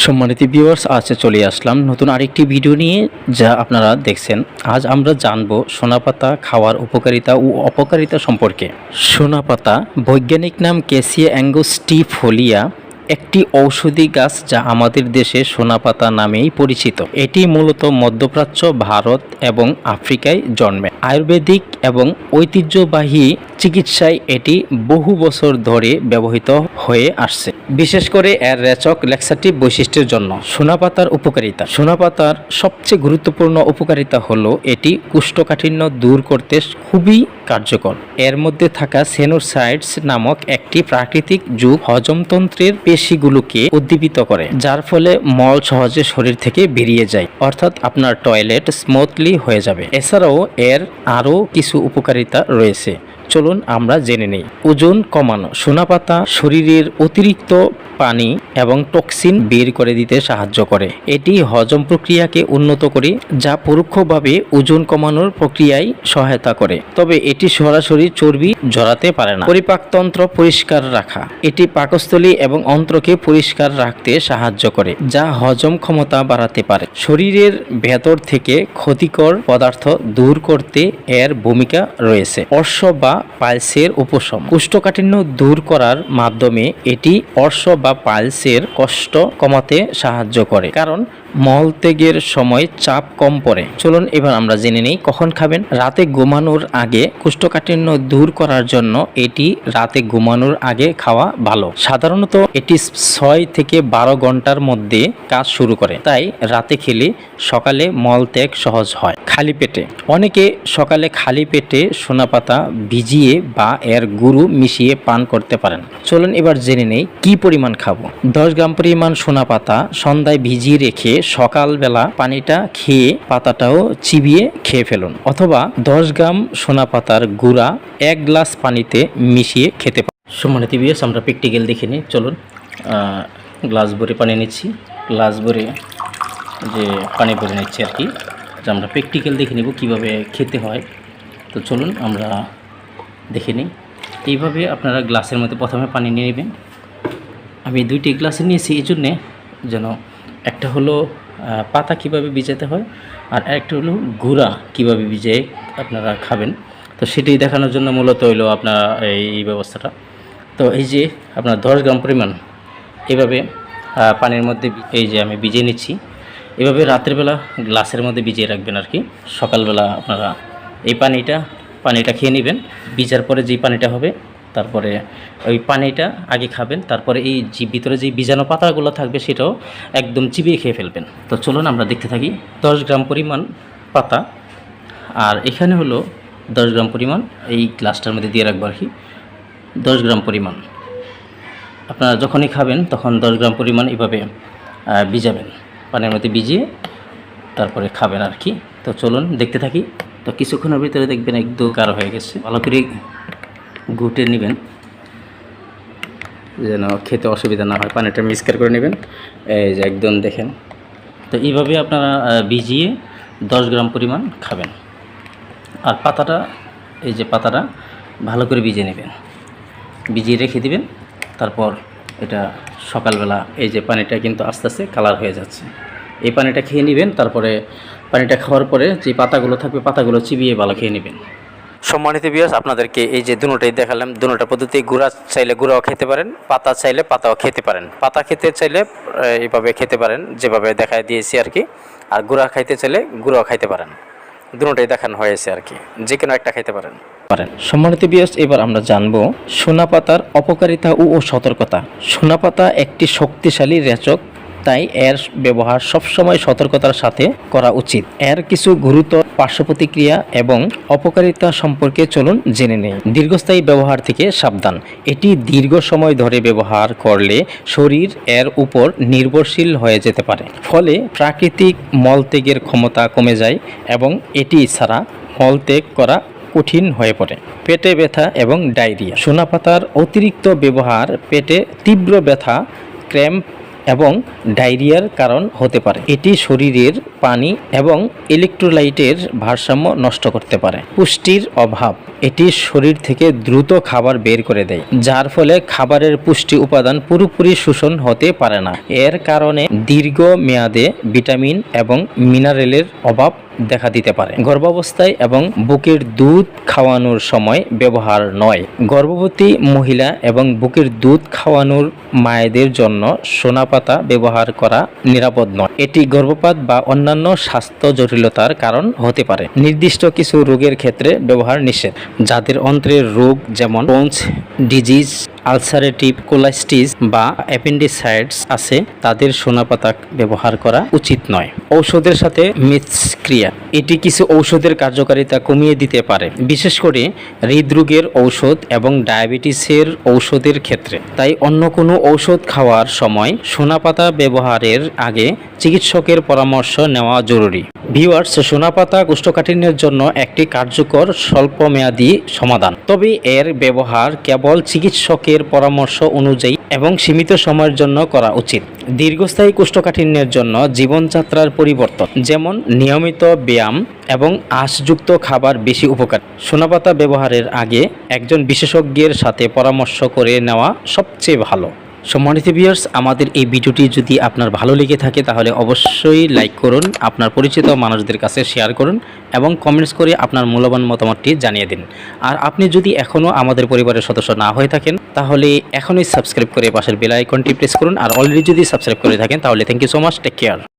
সম্মানিত ভিউয়ার্স আজকে চলে আসলাম নতুন আরেকটি ভিডিও নিয়ে, যা আপনারা দেখছেন। আজ আমরা জানব সোনাপাতা খাওয়ার উপকারিতা ও অপকারিতা সম্পর্কে। সোনাপাতা বৈজ্ঞানিক নাম ক্যাসিয়া অ্যাঙ্গোস্টিফোলিয়া একটি ঔষধি গাছ যা আমাদের দেশে সোনাপাতা নামেই পরিচিত। এটি মূলত মধ্যপ্রাচ্য, ভারত এবং আফ্রিকায় জন্মে। আয়ুর্বেদিক এবং ঐতিহ্যবাহী চিকিৎসায় এটি বহু বছর ধরে ব্যবহৃত হয়ে আসছে। বিশেষ করে এর রেচক লেক্সাটিভ বৈশিষ্ট্যের জন্য সোনাপাতার উপকারিতা। সোনাপাতার সবচেয়ে গুরুত্বপূর্ণ উপকারিতা হলো এটি কুষ্ঠকাঠিন্য দূর করতে খুবই কার্যকর। এর মধ্যে থাকা সেনোসাইডস নামক একটি প্রাকৃতিক যুগ হজমতন্ত্রের পেশিগুলোকে উদ্দীপিত করে, যার ফলে মল সহজে শরীর থেকে বেরিয়ে যায়, অর্থাৎ আপনার টয়লেট স্মুথলি হয়ে যাবে। এছাড়াও এর আরও কিছু উপকারিতা রয়েছে। চলুন আমরা জেনে নিই। ওজন কমানো, সোনাপাতা শরীরের অতিরিক্ত পানি এবং টক্সিন বের করে দিতে সাহায্য করে। এটি হজম প্রক্রিয়াকে উন্নত করে, যা পরোক্ষভাবে ওজন কমানোর প্রক্রিয়ায় সহায়তা করে। তবে এটি সরাসরি চর্বি জড়াতে পারে না। পরিপাকতন্ত্র পরিষ্কার রাখা, এটি পাকস্থলী এবং অন্ত্রকে পরিষ্কার রাখতে সাহায্য করে, যা হজম ক্ষমতা বাড়াতে পারে। শরীরের ভেতর থেকে ক্ষতিকর পদার্থ দূর করতে এর ভূমিকা রয়েছে। অর্শ বা পালসের উপশম। কুষ্ঠকাঠিন্য দূর করার মাধ্যমে এটি অর্শ বা পালসের কষ্ট কমাতে সাহায্য করে। কারণ মলত্যাগের সময় চাপ কম পড়ে। চলুন এবার আমরা জেনে নেই কখন খাবেন। রাতে ঘুমানোর আগে কুষ্ঠকাঠিন্য দূর করার জন্য এটি রাতে ঘুমানোর আগে খাওয়া ভালো। সাধারণত এটি ছয় থেকে বারো ঘণ্টার মধ্যে কাজ শুরু করে। তাই রাতে খেলে সকালে মলত্যাগ সহজ হয়। খালি পেটে। অনেকে সকালে খালি পেটে সোনাপাতা ভিজিয়ে বা এর গুরু মিশিয়ে পান করতে পারেন। চলুন এবার জেনে নেই কি পরিমাণ খাব। দশ গ্রাম পরিমাণ সোনাপাতা সন্ধ্যায় ভিজিয়ে রেখে সকালবেলা পানিটা খেয়ে পাতাটাও চিবিয়ে খেয়ে ফেলুন। অথবা দশ গ্রাম সোনা পাতার গুঁড়া এক গ্লাস পানিতে মিশিয়ে খেতে পারেন। সম্মানিত বিএস আমরা প্র্যাকটিক্যাল দেখে নিই। চলুন গ্লাস ভরে পানি নিচ্ছি। গ্লাস ভরে যে পানি ভরে নিচ্ছি আর কি আমরা প্র্যাকটিক্যাল দেখে নেব কীভাবে খেতে হয়। তো চলুন, আমরা দেখে নিই। এইভাবে আপনারা গ্লাসের মধ্যে প্রথমে পানি নিয়ে নেবেন। আমি দুইটি গ্লাসে নিয়েছি, এই জন্যে যেন একটা হলো পাতা কীভাবে ভিজাতে হয়, আর একটা হলো গুঁড়া কীভাবে ভিজিয়ে আপনারা খাবেন। তো সেটি দেখানোর জন্য মূলত হইল আপনার এই ব্যবস্থাটা। তো এই যে আপনার দশ গ্রাম পরিমাণ এভাবে পানির মধ্যে এই যে আমি ভিজিয়ে নিচ্ছি। এভাবে রাতের বেলা গ্লাসের মধ্যে ভিজিয়ে রাখবেন আর কি। সকালবেলা আপনারা এই পানিটা পানিটা খেয়ে নেবেন। ভিজার পরে যেই পানিটা হবে তারপরে ওই পানিটা আগে খাবেন, তারপরে এই যে ভিতরে যে বীজাণু পাতাগুলো থাকবে সেটাও একদম চিবিয়ে খেয়ে ফেলবেন। তো চলুন আমরা দেখতে থাকি দশ গ্রাম পরিমাণ পাতা। আর এখানে হলো দশ গ্রাম পরিমাণ, এই গ্লাসটার মধ্যে দিয়ে রাখব আর কি। দশ গ্রাম পরিমাণ। আপনারা যখনই খাবেন তখন দশ গ্রাম পরিমাণ এভাবে ভিজাবেন। পানির মধ্যে ভিজিয়ে তারপরে খাবেন আর কি। তো চলুন দেখতে থাকি। তো কিছুক্ষণের ভিতরে দেখবেন একদম গাঢ় হয়ে গেছে। ভালো করে ঘুটে নেবেন। যেন খেতে অসুবিধা না হয়, পানিটা মিক্সকার করে নেবেন। এই যে একদম দেখেন। তো এইভাবে আপনারা ভিজিয়ে দশ গ্রাম পরিমাণ খাবেন। আর পাতাটা, এই যে পাতাটা, ভালো করে ভিজিয়ে নেবেন। ভিজিয়ে রেখে দিবেন। তারপর এটা সকালবেলা, এই যে পানিটা কিন্তু আস্তে আস্তে কালার হয়ে যাচ্ছে। এই পানিটা খেয়ে নেবেন। তারপরে পানিটা খাওয়ার পরে যে পাতাগুলো থাকবে, পাতাগুলো চিবিয়ে ভালো খেয়ে নেবেন। সম্মানিত বিয়াস আপনাদেরকে এই যে দুটোটাই দেখালাম, দুটোটা পদ্ধতি, গুঁড়া চাইলে গুঁড়াও খেতে পারেন, পাতা চাইলে পাতাও খেতে পারেন। পাতা খেতে চাইলে এইভাবে খেতে পারেন, যেভাবে দেখায় দিয়েছি আর কি। আর গুঁড়া খাইতে চাইলে গুঁড়াও খাইতে পারেন। দুটোটাই দেখানো হয়েছে আর কি। যে কোনো একটা খাইতে পারেন। পারেন। সম্মানিত বিয়াস এবার আমরা জানব সোনাপাতার অপকারিতা ও সতর্কতা। সোনাপাতা একটি শক্তিশালী রেচক তাই এর ব্যবহার সবসময় সতর্কতার সাথে করা উচিত। এর কিছু গুরুতর পার্শ্ব প্রতিক্রিয়া এবং অপকারিতা সম্পর্কে চলুন জেনে নেই। দীর্ঘস্থায়ী ব্যবহার থেকে সাবধান। এটি দীর্ঘ সময় ধরে ব্যবহার করলে শরীর এর উপর নির্ভরশীল হয়ে যেতে পারে। ফলে প্রাকৃতিক মলত্যাগের ক্ষমতা কমে যায় এবং এটি ছাড়া মলত্যাগ করা কঠিন হয়ে পড়ে। পেটে ব্যথা এবং ডায়রিয়া। সোনাপাতার অতিরিক্ত ব্যবহার পেটে তীব্র ব্যথা, ক্র্যাম্প এবং ডায়রিয়ার কারণ হতে পারে। এটি শরীরের পানি এবং ইলেকট্রোলাইটের ভারসাম্য নষ্ট করতে পারে। পুষ্টির অভাব, এটি শরীর থেকে দ্রুত খাবার বের করে দেয়, যার ফলে খাবারের পুষ্টি উপাদান পুরোপুরি শোষণ হতে পারে না। এর কারণে দীর্ঘ মেয়াদে ভিটামিন এবং মিনারেলের অভাব দেখা দিতে পারে। গর্ভাবস্থায় এবং বুকের দুধ খাওয়ানোর সময় ব্যবহার নয়। গর্ভবতী মহিলা এবং বুকের দুধ খাওয়ানোর মায়েদের জন্য সোনাপাতা ব্যবহার করা নিরাপদ নয়। এটি গর্ভপাত বা অন্যান্য স্বাস্থ্য জটিলতার কারণ হতে পারে। নির্দিষ্ট কিছু রোগের ক্ষেত্রে ব্যবহার নিষেধ। যাদের অন্ত্রের রোগ যেমন ডিজিজ আলসারেটিভ কোলাইস্টিস বা অ্যাপেন্ডিসাইডস আছে, তাদের সোনাপাতা ব্যবহার করা উচিত নয়। ঔষধের সাথে মিথস্ক্রিয়া, এটি কিছু ঔষধের কার্যকারিতা কমিয়ে দিতে পারে, বিশেষ করে হৃদরোগের ঔষধ এবং ডায়াবেটিসের ঔষধের ক্ষেত্রে। তাই অন্য কোনো ঔষধ খাওয়ার সময় সোনাপাতা ব্যবহারের আগে চিকিৎসকের পরামর্শ নেওয়া জরুরি। ভিউয়ার্স, সোনাপাতা কোষ্ঠকাঠিন্যের জন্য একটি কার্যকর স্বল্পমেয়াদী সমাধান। তবে এর ব্যবহার কেবল চিকিৎসকের পরামর্শ অনুযায়ী এবং সীমিত সময়ের জন্য করা উচিত। দীর্ঘস্থায়ী কোষ্ঠকাঠিন্যের জন্য জীবনযাত্রার পরিবর্তন, যেমন নিয়মিত ব্যায়াম এবং আঁশযুক্ত খাবার বেশি উপকার। সোনাপাতা ব্যবহারের আগে একজন বিশেষজ্ঞের সাথে পরামর্শ করে নেওয়া সবচেয়ে ভালো। সম্মানিত ভিউয়ার্স আমাদের এই ভিডিওটি যদি আপনার ভালো লেগে থাকে, তাহলে অবশ্যই লাইক করুন, আপনার পরিচিত মানুষদের কাছে শেয়ার করুন এবং কমেন্টস করে আপনার মূল্যবান মতামতটি জানিয়ে দিন। আর আপনি যদি এখনও আমাদের পরিবারের সদস্য না হয়ে থাকেন, তাহলে এখনই সাবস্ক্রাইব করে পাশের বেল আইকনটি প্রেস করুন, আর অলরেডি যদি সাবস্ক্রাইব করে থাকেন, তাহলে thank you so much take care